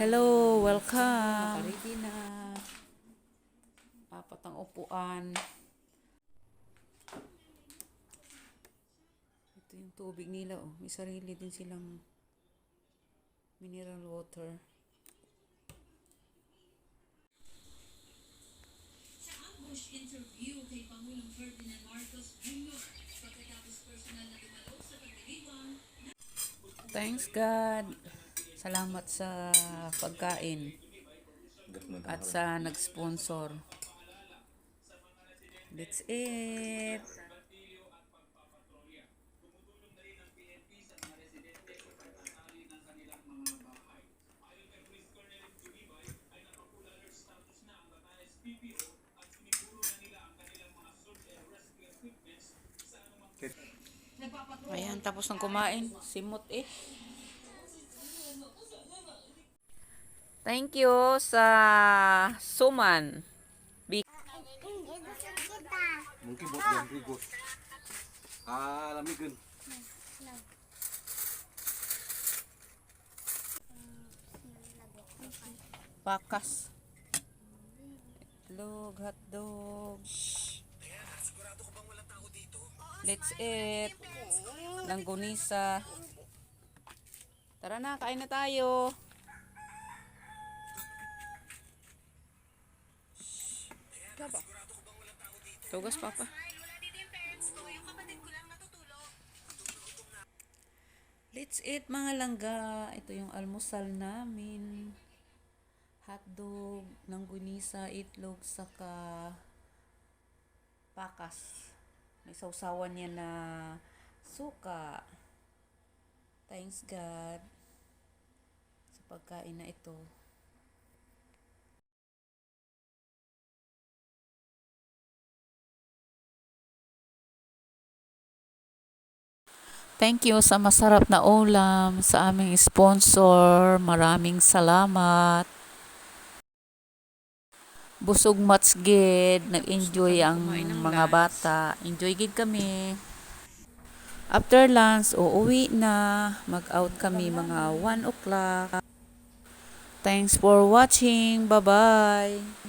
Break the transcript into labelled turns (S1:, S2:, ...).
S1: Hello, welcome. Ready na. Apat ang upuan. Ito yung tubig nila. Oh. May sarili din silang mineral water.
S2: Sa ambush interview kay Pangulong Ferdinand Marcos Jr. pagkatapos personal na dumalo sa pagdiriwang
S1: Thanks God. Salamat sa pagkain at sa nag-sponsor. That's it. Ayan, tapos ng kumain. Simot eh. Thank you sa suman. Big.
S3: Mungkin buat yang rigot. Ah, lamigan.
S1: Pakas. Itlog, hotdog. Let's eat. Langgunisa. Tara na, kain na tayo. Taba. Tugas, Papa. Let's eat mga langga. Ito yung almusal namin. Hotdog, langgunisa, itlog, saka pakas. May sausawan niya na suka. Thanks God sa pagkain na ito. Thank you sa masarap na ulam sa aming sponsor. Maraming salamat. Busog matsgid, nag-enjoy ang mga bata. Enjoy gid kami. After lunch, uuwi na. Mag-out kami mga 1 o'clock. Thanks for watching. Bye-bye.